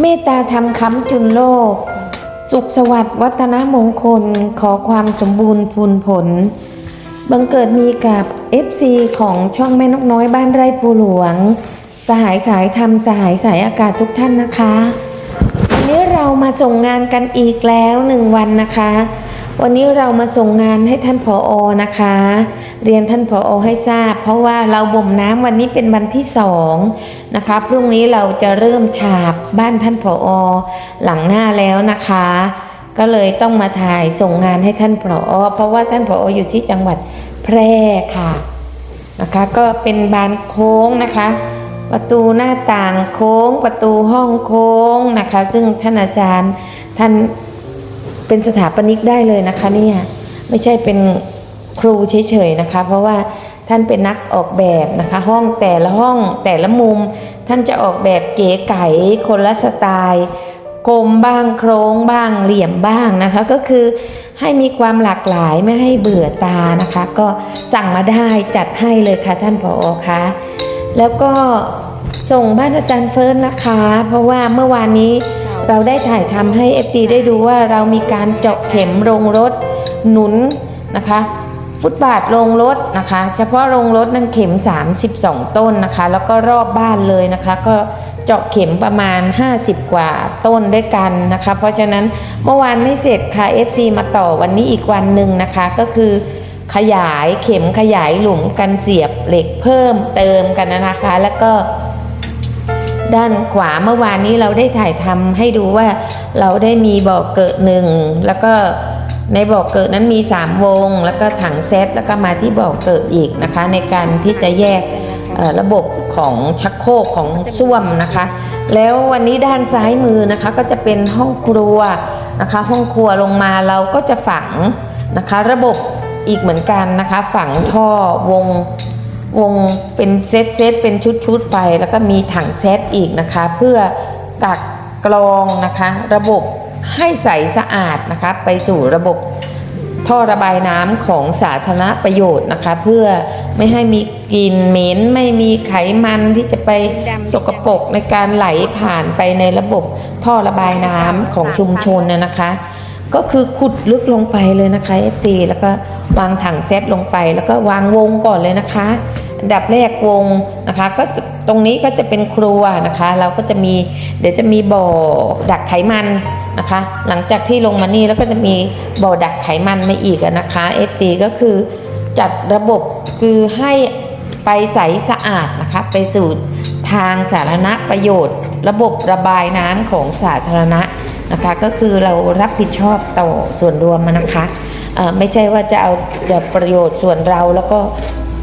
เมตตาธรรมคำจุนโลก สุขสวัสดิ์วัฒนมงคลขอความสมบูรณ์พูนผล บังเกิดมีกับ FC ของช่องแม่นกน้อยบ้านไร่ปูหลวง สหายสายธรรมสหายสายอากาศทุกท่านนะคะวันนี้เรามาส่งงานกันอีกแล้วหนึ่งวันนะคะ วันนี้เรามาส่งงานให้ท่านผออนะคะ เรียนท่านผออให้ทราบ เพราะว่าเราบ่มน้ำวันนี้เป็นวันที่สองนะคะพรุ่งนี้เราจะเริ่มฉาบบ้านท่านผออหลังหน้าแล้วนะคะ ก็เลยต้องมาถ่ายส่งงานให้ท่านผออเพราะว่าท่านผอออยู่ที่จังหวัดแพร่ค่ะนะคะก็เป็นบานโค้งนะคะ ประตูหน้าต่างโค้ง ประตูห้องโค้งนะคะ ซึ่งท่านอาจารย์ท่านเป็นสถาปนิกได้เลยนะคะเนี่ยไม่ใช่เป็น ครูเฉยๆนะคะ เพราะว่าท่านเป็นนักออกแบบนะคะ ห้องแต่ละห้องแต่ละมุม ท่านจะออกแบบเก๋ไก๋คนละสไตล์กลมบ้างโครงบ้างเหลี่ยมบ้างนะคะ ก็คือให้มีความหลากหลายไม่ให้เบื่อตานะคะ ก็สั่งมาได้จัดให้เลยค่ะท่านผอคะแล้วก็ส่งบ้านอาจารย์เฟิร์นนะคะ เพราะว่าเมื่อวานนี้เราได้ถ่ายทำให้เอฟตีได้ดูว่าเรามีการเจาะเข็มโรงรถหนุนนะคะ ฟุตบาทโรงรถนะคะ เฉพาะโรงรถนั่นเข็ม 32 ต้นนะคะ แล้วก็รอบบ้านเลยนะคะ ก็เจาะเข็มประมาณ 50 กว่าต้นด้วยกันนะคะ เพราะฉะนั้นเมื่อวานไม่เสร็จค่ะ FC มาต่อวันนี้อีกวันหนึ่งนะคะก็คือขยายเข็มขยายหลุมกันเสียบเหล็กเพิ่มเติมกันนะคะ แล้วก็ด้านขวาเมื่อวานนี้เราได้ถ่ายทำให้ดูว่าเราได้มีบ่อเกิดหนึ่งแล้วก็ ในบ่อเกิดนั้นมี 3 วง แล้วก็ถังเซตแล้วก็มาที่บ่อเกิดอีกนะคะ ในการที่จะแยกระบบของชักโครกของส้วมนะคะ แล้ววันนี้ด้านซ้ายมือนะคะก็จะเป็นห้องครัวนะคะ ห้องครัวลงมาเราก็จะฝังนะคะ ระบบอีกเหมือนกันนะคะ ฝังท่อวงวงเป็นเซตเซตเป็นชุดชุดไป แล้วก็มีถังเซตอีกนะคะ เพื่อกักกรองนะคะ ระบบ ให้ใสสะอาดนะคะไปสู่ระบบท่อระบายน้ำของสาธารณประโยชน์นะคะ เพื่อไม่ให้มีกลิ่นเหม็นไม่มีไขมันที่จะไปสกปรกในการไหลผ่านไปในระบบท่อระบายน้ำของชุมชนนะนะคะ ก็คือขุดลึกลงไปเลยนะคะเอตีแล้วก็วางถังเซตลงไป แล้วก็วางวงก่อนเลยนะคะอันดับแรกวงนะคะ ก็ตรงนี้ก็จะเป็นครัวนะคะ เราก็จะมีเดี๋ยวจะมีบ่อดักไขมัน นะคะ หลังจากที่ลงมานี่แล้วก็จะมีบ่อดักไขมันมาอีกอะนะคะ FT ก็คือจัดระบบคือให้ไปใสสะอาดนะคะไปสู่ทางสาธารณประโยชน์ ระบบระบายน้ำของสาธารณะนะคะก็คือเรารับผิดชอบต่อส่วนรวมนะคะไม่ใช่ว่าจะเอาแต่ประโยชน์ส่วนเราแล้วก็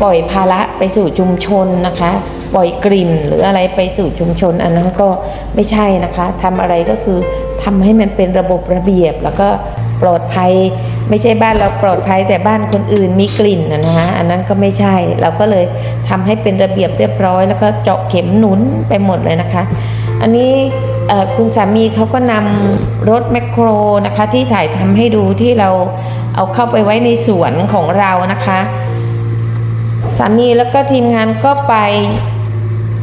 ปล่อยภาระไปสู่ชุมชนนะคะ ปล่อยกลิ่นหรืออะไรไปสู่ชุมชน อันนั้นก็ไม่ใช่นะคะทำอะไรก็คือ ทำให้มันเป็นระบบระเบียบแล้วก็ปลอดภัย ไม่ใช่บ้านเราปลอดภัยแต่บ้านคนอื่นมีกลิ่นนะฮะอันนั้นก็ไม่ใช่เราก็เลยทำให้เป็นระเบียบเรียบร้อย แล้วก็เจาะเข็มหนุนไปหมดเลยนะคะ อันนี้คุณสามีเขาก็นำรถแมคโครนะคะที่ถ่ายทำให้ดูที่เราเอาเข้าไปไว้ในสวนของเรานะคะสามีแล้วก็ทีมงานก็ไป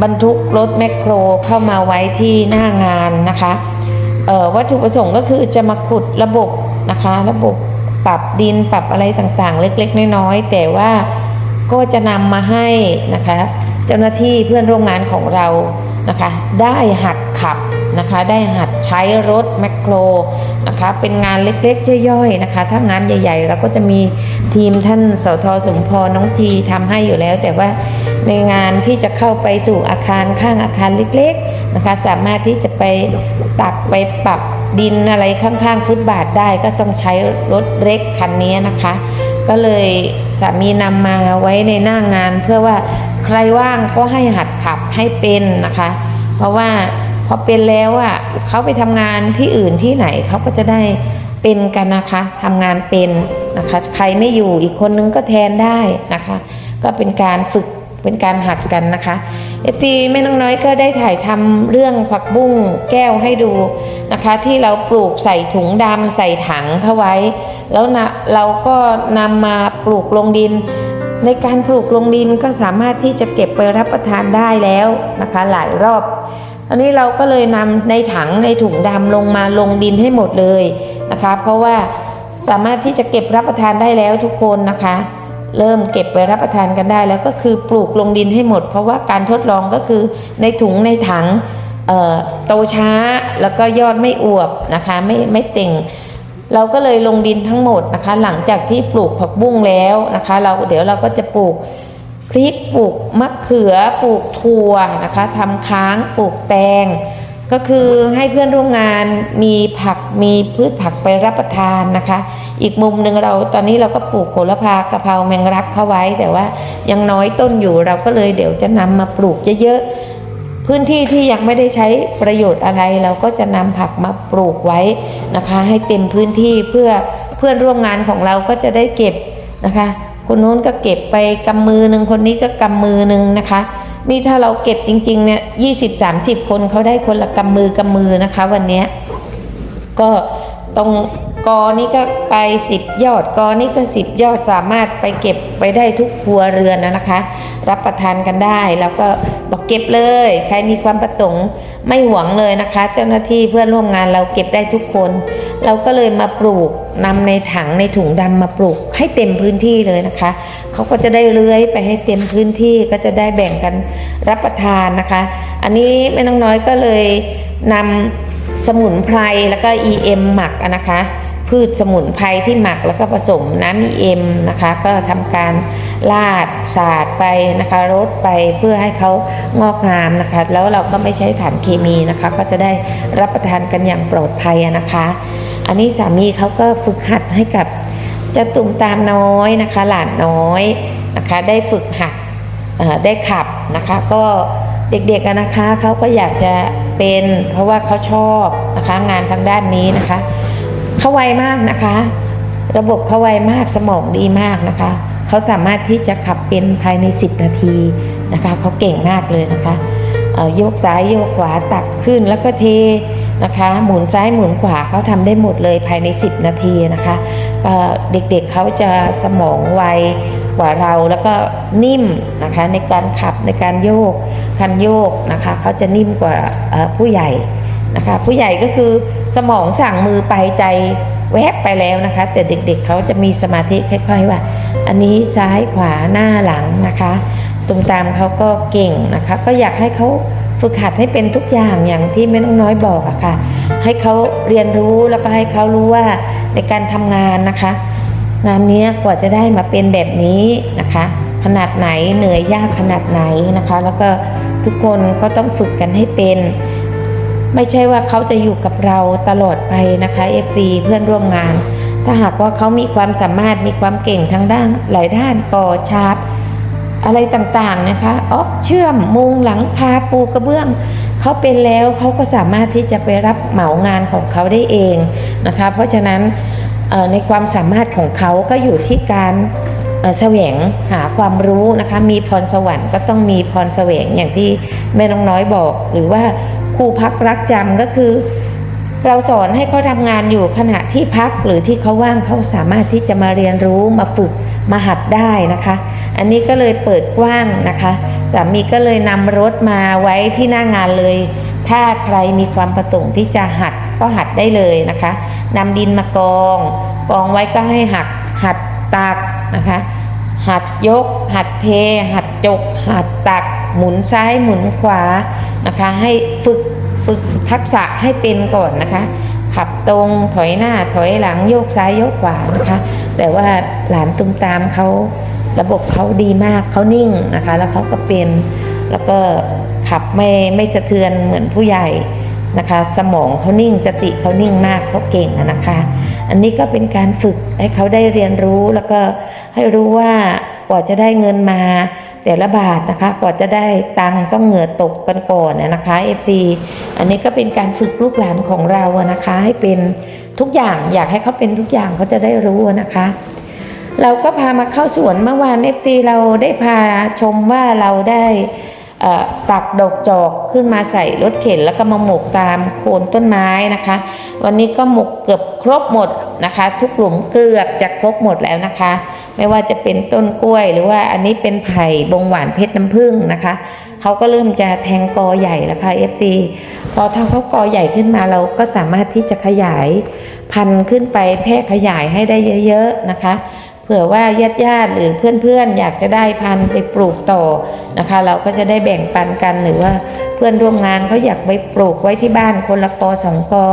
บรรทุกรถแมคโครเข้ามาไว้ที่หน้างานนะคะ วัตถุประสงค์ก็คือจะมาขุดระบบนะคะ ระบบปรับดินปรับอะไรต่างๆ เล็กๆ น้อยๆ แต่ว่าก็จะนำมาให้นะคะ เจ้าหน้าที่เพื่อนร่วมงานของเรา นะคะ ได้หัดขับนะคะ ได้หัดใช้รถแมคโครนะคะ เป็นงานเล็กๆ ย่อยๆนะคะ ถ้างานใหญ่ๆเราก็จะมีทีมท่านสทสมพรน้องทีทำให้อยู่แล้ว แต่ว่าในงานที่จะเข้าไปสู่อาคารข้างอาคารเล็กๆนะคะ สามารถที่จะไปตักไปปรับดินอะไรข้างๆฟุตบาทได้ก็ต้องใช้รถเล็กคันนี้นะคะ ก็เลยสามีนำมาไว้ในหน้างานเพื่อว่า ใครว่างก็ให้หัดขับให้เป็นนะคะ เพราะว่าพอเป็นแล้วอะเขาไปทำงานที่อื่นที่ไหนเขาก็จะได้เป็นกันนะคะทำงานเป็นนะคะ ใครไม่อยู่อีกคนนึงก็แทนได้นะคะ ก็เป็นการฝึกเป็นการหัดกันนะคะเอตีแม่น้องน้อยก็ได้ถ่ายทำเรื่องผักบุ้งแก้วให้ดูนะคะ ที่เราปลูกใส่ถุงดำใส่ถังเข้าไว้ แล้วนะเราก็นำมาปลูกลงดิน ในการปลูกลงดินก็สามารถที่จะเก็บไปรับประทานได้แล้วนะคะหลายรอบ อันนี้เราก็เลยนำในถังในถุงดำลงมาลงดินให้หมดเลยนะคะ เพราะว่าสามารถที่จะเก็บรับประทานได้แล้วทุกคนนะคะ เริ่มเก็บไปรับประทานกันได้แล้วก็คือปลูกลงดินให้หมด เพราะว่าการทดลองก็คือในถุงในถังโตช้าแล้วก็ยอดไม่อวบนะคะไม่ไม่เต่ง เราก็เลยลงดินทั้งหมดนะคะ หลังจากที่ปลูกผักบุ้งแล้วนะคะ เราเดี๋ยวเราก็จะปลูกพริกปลูกมะเขือปลูกถั่วนะคะทำค้างปลูกแตง ก็คือให้เพื่อนร่วมงานมีผักมีพืชผักไปรับประทานนะคะ อีกมุมหนึ่งเราตอนนี้เราก็ปลูกโหระพากะเพราแมงลักเข้าไว้ แต่ว่ายังน้อยต้นอยู่เราก็เลยเดี๋ยวจะนำมาปลูกเยอะๆ พื้นที่ที่ยังไม่ได้ใช้ประโยชน์อะไรเราก็จะนำผักมาปลูกไว้นะคะ ให้เต็มพื้นที่เพื่อเพื่อนร่วมงานของเราก็จะได้เก็บนะคะ คนนู้นก็เก็บไปกำมือหนึ่งคนนี้ก็กำมือหนึ่งนะคะ นี่ถ้าเราเก็บจริงๆเนี่ยยี่สิบสามสิบคนเขาได้คนละกำมือกำมือนะคะ วันนี้ก็ตรง กอนี้ก็ไปสิบยอดกอนี้ก็สิบยอดสามารถไปเก็บไปได้ทุกครัวเรือนนะนะคะ รับประทานกันได้แล้วก็บอกเก็บเลย ใครมีความประสงค์ไม่หวงเลยนะคะ เจ้าหน้าที่เพื่อนร่วมงานเราเก็บได้ทุกคน เราก็เลยมาปลูกนำในถังในถุงดำมาปลูกให้เต็มพื้นที่เลยนะคะเขาก็จะได้เลื้อยไปให้เต็มพื้นที่ก็จะได้แบ่งกันรับประทานนะคะ อันนี้แม่น้องน้อยก็เลยนำสมุนไพรแล้วก็ EM หมักนะคะ พืชสมุนไพรที่หมักแล้วก็ผสมน้ำ EM นะคะ ก็ทำการลาดสาดไปนะคะรดไปเพื่อให้เขางอกงามนะคะ แล้วเราก็ไม่ใช้สารเคมีนะคะ ก็จะได้รับประทานกันอย่างปลอดภัยนะคะ อันนี้สามีเขาก็ฝึกหัดให้กับเจ้าตุ่มตามน้อยนะคะ หลานน้อยนะคะ ได้ฝึกหัดได้ขับนะคะ ก็เด็กๆนะคะเขาก็อยากจะเป็นเพราะว่าเขาชอบนะคะ งานทางด้านนี้นะคะ เขาไวมากนะคะ ระบบเขาไวมากสมองดีมากนะคะเขาสามารถที่จะขับเป็นภายใน 10 นาทีนะคะเขาเก่งมากเลยนะคะโยกซ้ายโยกขวาตักขึ้นแล้วก็เทนะคะ หมุนซ้ายหมุนขวาเขาทำได้หมดเลยภายใน 10 นาทีนะคะเเด็กๆเขาจะสมองไวกว่าเราแล้วก็นิ่มนะคะในการขับในการโยกคันโยกนะคะเขาจะนิ่มกว่าผู้ใหญ่ นะคะ ผู้ใหญ่ก็คือสมองสั่งมือไปใจแวบไปแล้วนะคะ แต่เด็กๆเขาจะมีสมาธิค่อยๆว่า อันนี้ซ้ายขวาหน้าหลังนะคะตรงตามเขาก็เก่งนะคะ ก็อยากให้เขาฝึกหัดให้เป็นทุกอย่างอย่างที่แม่น้องน้อยบอกอะค่ะ ให้เขาเรียนรู้แล้วก็ให้เขารู้ว่าในการทำงานนะคะ งานเนี้ยกว่าจะได้มาเป็นแบบนี้นะคะ ขนาดไหนเหนื่อยยากขนาดไหนนะคะ แล้วก็ทุกคนก็ต้องฝึกกันให้เป็น ไม่ใช่ว่าเขาจะอยู่กับเราตลอดไปนะคะ FC เพื่อนร่วมงาน ถ้าหากว่าเขามีความสามารถมีความเก่งทางด้านหลายด้านก่อชาร์ปอะไรต่างๆนะคะออกเชื่อมมุงหลังคาปูกระเบื้องเขาเป็นแล้วเขาก็สามารถที่จะไปรับเหมางานของเขาได้เองนะคะ เพราะฉะนั้นในความสามารถของเขาก็อยู่ที่การเอ่อแสวงหาความรู้นะคะ มีพรสวรรค์ก็ต้องมีพรแสวงอย่างที่แม่น้องน้อยบอก หรือว่า ครูพักรักจำก็คือ เราสอนให้เขาทำงานอยู่ขณะที่พักหรือที่เขาว่างเขาสามารถที่จะมาเรียนรู้มาฝึกมาหัดได้นะคะ อันนี้ก็เลยเปิดกว้างนะคะสามีก็เลยนำรถมาไว้ที่หน้างานเลย ถ้าใครมีความประสงค์ที่จะหัดก็หัดได้เลยนะคะนำดินมากอง กองไว้ก็ให้หักหัดตักนะคะ หัดยก หัดเท หัดจก หัดตัก หมุนซ้ายหมุนขวานะคะ ให้ฝึกฝึกทักษะให้เป็นก่อนนะคะ ขับตรงถอยหน้าถอยหลังโยกซ้ายโยกขวานะคะ แต่ว่าหลานตุ้มตามเขาระบบเขาดีมากเขานิ่งนะคะ แล้วเขาก็เป็นแล้วก็ขับไม่ไม่สะเทือนเหมือนผู้ใหญ่นะคะ สมองเขานิ่งสติเขานิ่งมากเขาเก่งนะคะ อันนี้ก็เป็นการฝึกให้เขาได้เรียนรู้แล้วก็ให้รู้ว่า ว่าจะได้เงินมาแต่ละบาทนะคะ กว่าจะได้ตังค์ต้องเหงื่อตกกันก่อนนะคะ FC อันนี้ก็เป็นการฝึกลูกหลานของเรานะคะ ให้เป็นทุกอย่างอยากให้เขาเป็นทุกอย่างเขาจะได้รู้นะคะ เราก็พามาเข้าสวนเมื่อวาน FC เราได้พาชมว่าเราได้ตักดอกจอกขึ้นมาใส่รถเข็นแล้วก็มาหมกตามโคนต้นไม้นะคะ วันนี้ก็หมกเกือบครบหมดนะคะ ทุกหลุมเกือบจะครบหมดแล้วนะคะ ไม่ว่าจะเป็นต้นกล้วย หรือว่าอันนี้เป็นไผ่บงหวานเพชรน้ำผึ้งนะคะเขาก็เริ่มจะแทงกอใหญ่แล้วค่ะ FC พอทำเขากอใหญ่ขึ้นมาเราก็สามารถที่จะขยายพันธุ์ขึ้นไปแพร่ขยายให้ได้เยอะๆนะคะเผื่อว่าญาติญาติๆหรือเพื่อนๆ อยากจะได้พันธุ์ไปปลูกต่อนะคะ เราก็จะได้แบ่งปันกันหรือว่าเพื่อนร่วมงานเขาอยากไปปลูกไว้ที่บ้านคนละกอสองกอ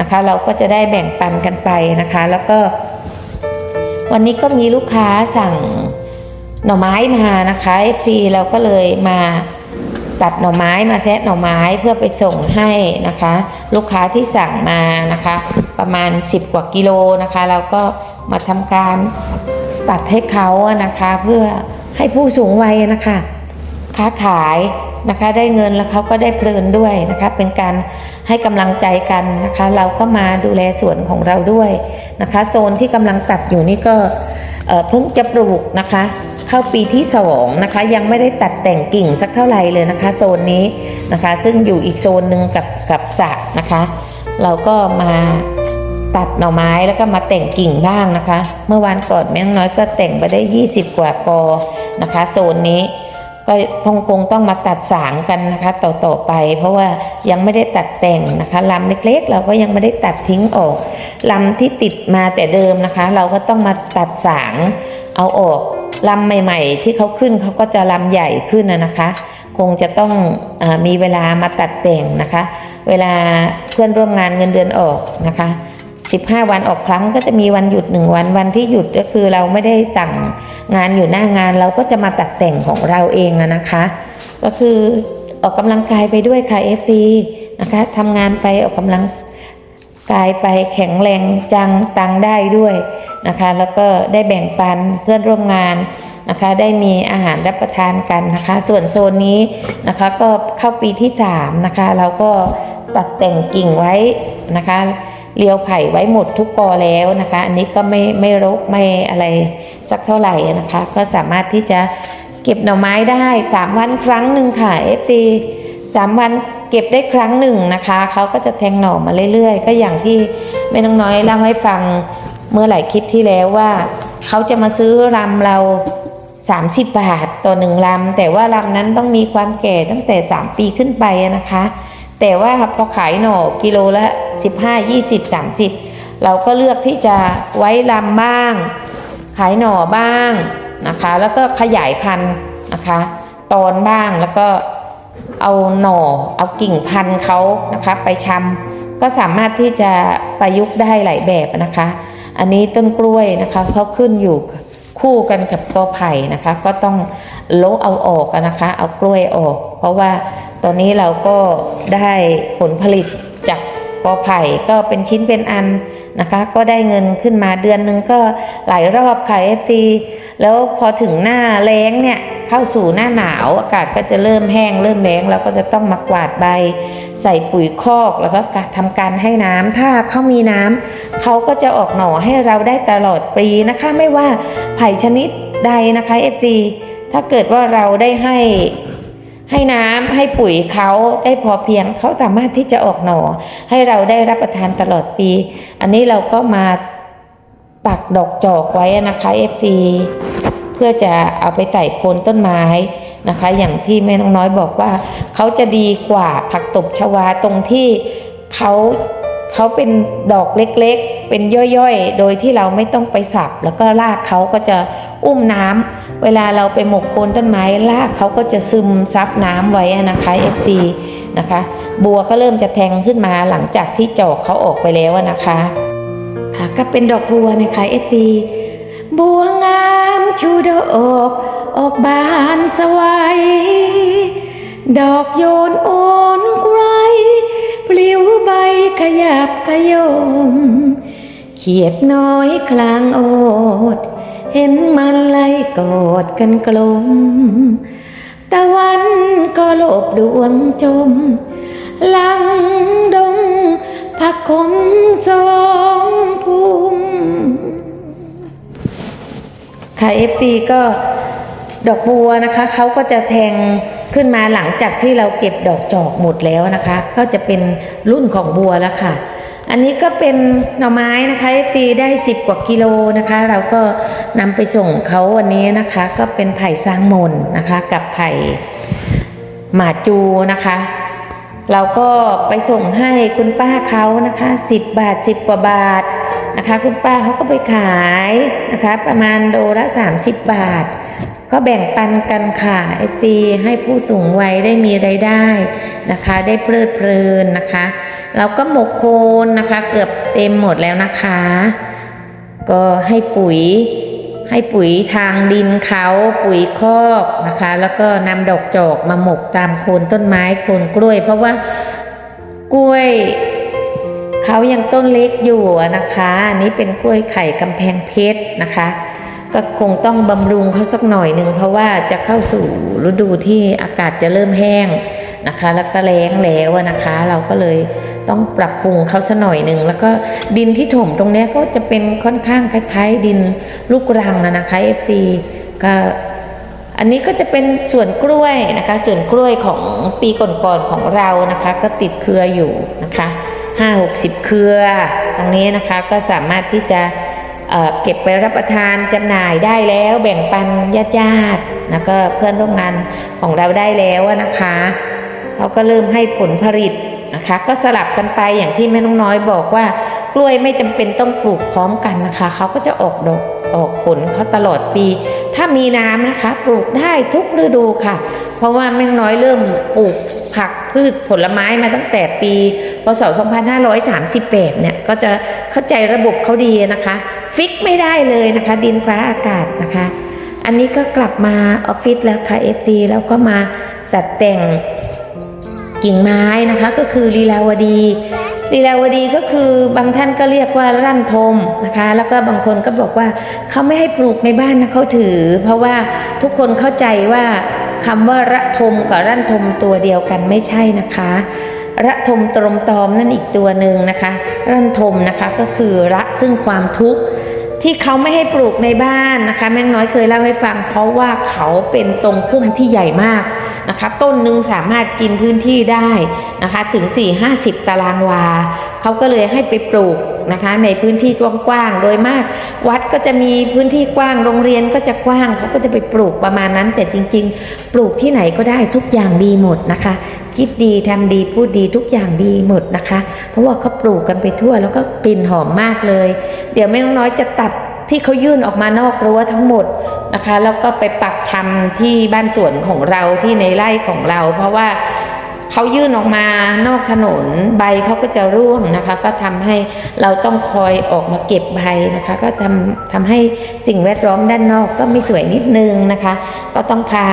นะคะ เราก็จะได้แบ่งปันกันไปนะคะ แล้วก็ วันนี้ก็มีลูกค้าสั่งหน่อไม้มานะคะ FC เราก็เลยมาตัดหน่อไม้มาแซะหน่อไม้เพื่อไปส่งให้นะคะ ลูกค้าที่สั่งมานะคะ ประมาณ 10 กว่ากิโลนะคะ เราก็มาทำการตัดให้เขาอะนะคะ เพื่อให้ผู้สูงวัยนะคะ ค้าขาย นะคะ ได้เงินแล้วเขาก็ได้เพลินด้วยนะคะ เป็นการให้กำลังใจกันนะคะ เราก็มาดูแลสวนของเราด้วยนะคะ โซนที่กำลังตัดอยู่นี่ก็เพิ่งจะปลูกนะคะ เข้าปีที่สองนะคะ ยังไม่ได้ตัดแต่งกิ่งสักเท่าไหร่เลยนะคะ โซนนี้นะคะ ซึ่งอยู่อีกโซนหนึ่งกับกับสระนะคะ เราก็มาตัดหน่อไม้แล้วก็มาแต่งกิ่งบ้างนะคะ เมื่อวานก่อนแม่น้อยก็แต่งไปได้ 20 กว่าปอนะคะ โซนนี้ ก็คงคงต้องมาตัดสางกันนะคะต่อต่อไป เพราะว่ายังไม่ได้ตัดแต่งนะคะลำเล็กๆ เราก็ยังไม่ได้ตัดทิ้งออกลำที่ติดมาแต่เดิมนะคะ เราก็ต้องมาตัดสางเอาออกลำใหม่ ๆ ที่เขาขึ้นเขาก็จะลำใหญ่ขึ้นนะคะ คงจะต้องอมีเวลามาตัดแต่งนะคะ เวลาเพื่อนร่วมงานเงินเดือนออกนะคะ 15 วันออกครั้งก็จะมีวันหยุดหนึ่งวันวันที่หยุดก็คือเราไม่ได้สั่งงานอยู่หน้างานเราก็จะมาตัดแต่งของเราเองนะคะ ก็คือออกกำลังกายไปด้วยค่ะ FC นะคะทำงานไปออกกำลังกายไปแข็งแรงจังตังได้ด้วยนะคะ แล้วก็ได้แบ่งปันเพื่อนร่วมงานนะคะ ได้มีอาหารรับประทานกันนะคะ ส่วนโซนนี้นะคะก็เข้าปีที่3นะคะ เราก็ตัดแต่งกิ่งไว้นะคะ เลียวไผ่ไว้หมดทุกกอแล้วนะคะ อันนี้ก็ไม่ไม่รกไม่อะไรสักเท่าไหร่นะคะ ก็สามารถที่จะเก็บหน่อไม้ได้ 3 วันครั้งหนึ่งค่ะ FC 3วันเก็บได้ครั้งหนึ่งนะคะเขาก็จะแทงหน่อมาเรื่อยๆ ก็อย่างที่แม่น้องน้อยเล่าให้ฟังเมื่อหลายคลิปที่แล้วว่าเขาจะมาซื้อลำเรา 30 บาทต่อหนึ่งลำแต่ว่าลำนั้นต้องมีความแก่ตั้งแต่ 3 ปีขึ้นไปนะคะ แต่ว่าพอขายหน่อกิโลละ 15 20 30 เราก็เลือกที่จะไว้ลำบ้าง ขายหน่อบ้างนะคะ แล้วก็ขยายพันธุ์นะคะ ตอนบ้างแล้วก็เอาหน่อเอากิ่งพันธุ์เขานะคะไปชำก็สามารถที่จะประยุกต์ได้หลายแบบนะคะ อันนี้ต้นกล้วยนะคะเขาขึ้นอยู่ คู่กันกับกอไผ่นะคะ ก็ต้องโละเอาออกนะคะ เอากล้วยออก เพราะว่าตอนนี้เราก็ได้ผลผลิตจากกอไผ่ก็เป็นชิ้นเป็นอันนะคะ ก็ได้เงินขึ้นมาเดือนหนึ่งก็หลายรอบขายเอฟซี แล้วพอถึงหน้าแล้งเนี่ยเข้าสู่หน้าหนาวอากาศก็จะเริ่มแห้ง เริ่มแล้งเราก็จะต้องมากวาดใบ ใส่ปุ๋ยคอกแล้วก็ทำการให้น้ำถ้าเขามีน้ำเขาก็จะออกหน่อให้เราได้ตลอดปีนะคะ ไม่ว่าไผ่ชนิดใดนะคะ FC ถ้าเกิดว่าเราได้ให้ให้น้ำให้ปุ๋ยเขาได้พอเพียงเขาสามารถที่จะออกหน่อ ให้เราได้รับประทานตลอดปี อันนี้เราก็มาปักดอกจอกไว้นะคะ FC พื่อจะเอาไปใส่โคนต้นไม้นะคะ อย่างที่แม่น้องน้อยบอกว่าเขาจะดีกว่าผักตบชวาตรงที่เขาเขาเป็นดอกเล็กๆ เป็นย่อยๆ โดยที่เราไม่ต้องไปสับ แล้วก็รากเขาก็จะอุ้มน้ำเวลาเราไปหมกโคนต้นไม้รากเขาก็จะซึมซับน้ำไว้นะคะเอฟซีนะคะ บัวก็เริ่มจะแทงขึ้นมาหลังจากที่จอกเขาออกไปแล้วนะคะค่ะก็เป็นดอกบัวนะคะเอฟซี บัวงามชูดอกออกบานสวัย ดอกโยนโอนไกรปลิวใบขยับขยม เขียดน้อยคลางโอด เห็นมันไล่กอดกันกลม ตะวันก็โลบดวงจม ลังดงผักขมจองภูมิ ค่ะเอฟซีก็ดอกบัวนะคะเขาก็จะแทงขึ้นมาหลังจากที่เราเก็บดอกจอกหมดแล้วนะคะ ก็จะเป็นรุ่นของบัวแล้วค่ะ อันนี้ก็เป็นหน่อไม้นะคะตีได้ 10 กว่ากิโลนะคะ เราก็นำไปส่งเขาวันนี้นะคะ ก็เป็นไผ่สร้างมนนะคะ กับไผ่หมาจูนะคะ เราก็ไปส่งให้คุณป้าเขานะคะ 10 บาท 10 กว่าบาท นะคะ คุณป้าเขาก็ไปขายนะคะ ประมาณโลละ 30 บาท ก็แบ่งปันกันค่ะไอตีให้ผู้สูงวัยได้มีไรายได้นะคะ ได้เพลิดเพลินนะคะ เราก็หมกโคนนะคะ เกือบเต็มหมดแล้วนะคะ ก็ให้ปุ๋ยให้ปุ๋ยทางดินเขาปุ๋ยคอกนะคะ แล้วก็นำดอกจอกมาหมกตามโคนต้นไม้โคนกล้วย เพราะว่ากล้วย เขายังต้นเล็กอยู่นะคะอันนี้เป็นกล้วยไข่กำแพงเพชรนะคะ ก็คงต้องบำรุงเขาสักหน่อยหนึ่งเพราะว่าจะเข้าสู่ฤดูที่อากาศจะเริ่มแห้งนะคะ แล้วก็แล้งแล้วนะคะ เราก็เลยต้องปรับปรุงเขาสักหน่อยหนึ่งแล้วก็ดินที่ถมตรงนี้ก็จะเป็นค่อนข้างคล้ายๆ ดินลูกรังอะนะคะ FT ก็อันนี้ก็จะเป็นส่วนกล้วยนะคะ ส่วนกล้วยของปีก่อนๆของเรานะคะ ก็ติดเครืออยู่นะคะ ห้าหกสิบเครือตรงนี้นะคะก็สามารถที่จะเเก็บไปรับประทานจำหน่ายได้แล้วแบ่งปันญาติๆแล้วก็เพื่อนร่วมงานของเราได้แล้วนะคะเขาก็เริ่มให้ผลผลิตนะคะ ก็สลับกันไปอย่างที่แม่น้องน้อยบอกว่า กล้วยไม่จำเป็นต้องปลูกพร้อมกันนะคะเขาก็จะออกดอกออกผลเขาตลอดปี ถ้ามีน้ำนะคะ ปลูกได้ทุกฤดูค่ะ เพราะว่าแม่น้อยเริ่มปลูกผักพืชผลไม้มาตั้งแต่ปีพศ 2538 เนี่ยก็จะเข้าใจระบบเขาดีนะคะ ฟิกไม่ได้เลยนะคะ ดินฟ้าอากาศนะคะ อันนี้ก็กลับมาออฟฟิศแล้วค่ะเอฟตีแล้วก็มาตัดแต่งกิ่งไม้นะคะก็คือลีลาวดี ลีลาวดีก็คือบางท่านก็เรียกว่ารั่นทมนะคะ แล้วก็บางคนก็บอกว่าเขาไม่ให้ปลูกในบ้านนะเขาถือ เพราะว่าทุกคนเข้าใจว่าคำว่าระทมกับรั่นทมตัวเดียวกันไม่ใช่นะคะระทมตรมตอมนั่นอีกตัวหนึ่งนะคะ รั่นทมนะคะก็คือระซึ่งความทุกข์ ที่เขาไม่ให้ปลูกในบ้านนะคะ แม่งน้อยเคยเล่าให้ฟัง เพราะว่าเขาเป็นตรงพุ่มที่ใหญ่มากนะคะ ต้นหนึ่งสามารถกินพื้นที่ได้นะคะ ถึง 4-50 ตารางวา เขาก็เลยให้ไปปลูกนะคะ ในพื้นที่กว้างๆ โดยมาก วัดก็จะมีพื้นที่กว้างโรงเรียนก็จะกว้างเขาก็จะไปปลูกประมาณนั้น แต่จริง ๆ ปลูกที่ไหนก็ได้ทุกอย่างดีหมดนะคะ คิดดีทำดีพูดดีทุกอย่างดีหมดนะคะ เพราะว่าเขาปลูกกันไปทั่วแล้วก็กลิ่นหอมมากเลย เดี๋ยวแม่น้องน้อยจะตัด ที่เขายื่นออกมานอกรั้วทั้งหมดนะคะแล้วก็ไปปักชำที่บ้านสวนของเราที่ในไร่ของเรา เพราะว่าเขายื่นออกมานอกถนนใบเขาก็จะร่วงนะคะ ก็ทำให้เราต้องคอยออกมาเก็บใบนะคะ ก็ทำทำให้สิ่งแวดล้อมด้านนอกก็ไม่สวยนิดนึงนะคะ ก็ต้องพา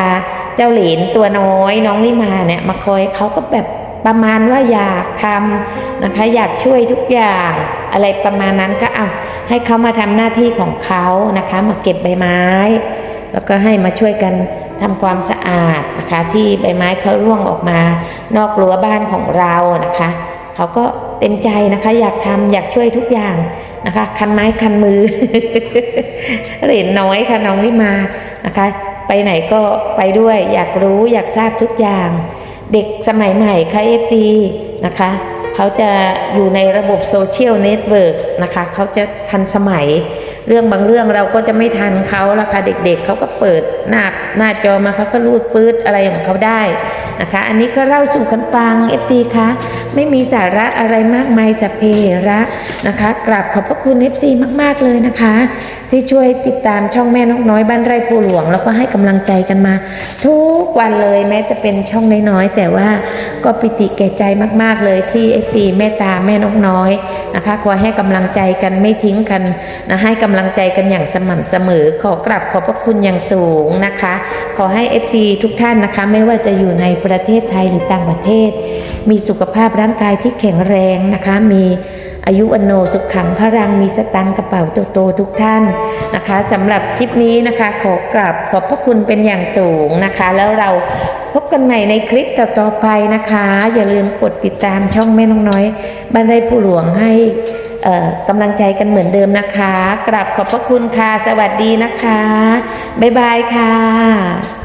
เจ้าเหลนตัวน้อยน้องลิมาเนี่ยมาคอยเขาก็แบบ ประมาณว่าอยากทำนะคะ อยากช่วยทุกอย่างอะไรประมาณนั้นก็เอาให้เขามาทำหน้าที่ของเขานะคะ มาเก็บใบไม้ แล้วก็ให้มาช่วยกันทำความสะอาดนะคะ ที่ใบไม้เขาร่วงออกมา นอกรั้วบ้านของเรานะคะเขาก็เต็มใจนะคะอยากทำอยากช่วยทุกอย่างนะคะ คันไม้คันมือเหรนน้อยค่ะน้องนี่มานะคะ ไปไหนก็ไปด้วยอยากรู้อยากทราบทุกอย่าง เด็กสมัยใหม่ค่ะเอฟซีนะคะเขาจะอยู่ในระบบโซเชียลเน็ตเวิร์กนะคะเขาจะทันสมัย เรื่องบางเรื่องเราก็จะไม่ทันเขาละค่ะเด็กๆเขาก็เปิดหน้าหน้าจอมาเขาก็รูดปื๊ดอะไรของเขาได้นะคะ อันนี้ก็เล่าสู่กันฟังเอฟซีคะไม่มีสาระอะไรมากมายสเพระนะคะกราบขอบพระคุณเอฟซีมากๆเลยนะคะ ที่ช่วยติดตามช่องแม่นกน้อยบ้านไร่ภูหลวง แล้วก็ให้กำลังใจกันมา ทุกวันเลยแม้จะเป็นช่องน้อยๆแต่ว่าก็ปิติแก่ใจมากๆเลยที่เอฟซีแม่ตาแม่นกน้อยนะคะคอยให้กำลังใจกันไม่ทิ้งกันนะให้กำำลังใจกันอย่างสม่ำเสมอ ขอกราบขอบพระคุณอย่างสูงนะคะ ขอให้ FC ทุกท่านนะคะ ไม่ว่าจะอยู่ในประเทศไทยหรือต่างประเทศ มีสุขภาพร่างกายที่แข็งแรงนะคะ มีอายุอนโนสุขขังพรังมีสตังกระเป๋าโตๆทุกท่านนะคะสำหรับคลิปนี้นะคะ ขอกราบขอบพระคุณเป็นอย่างสูงนะคะ แล้วเราพบกันใหม่ในคลิปต่อๆไปนะคะ อย่าลืมกดติดตามช่องแม่น้องน้อยบ้านไร่ผู้หลวงให้ กำลังใจกันเหมือนเดิมนะคะ กราบขอบพระคุณค่ะ สวัสดีนะคะ บ๊ายบายค่ะ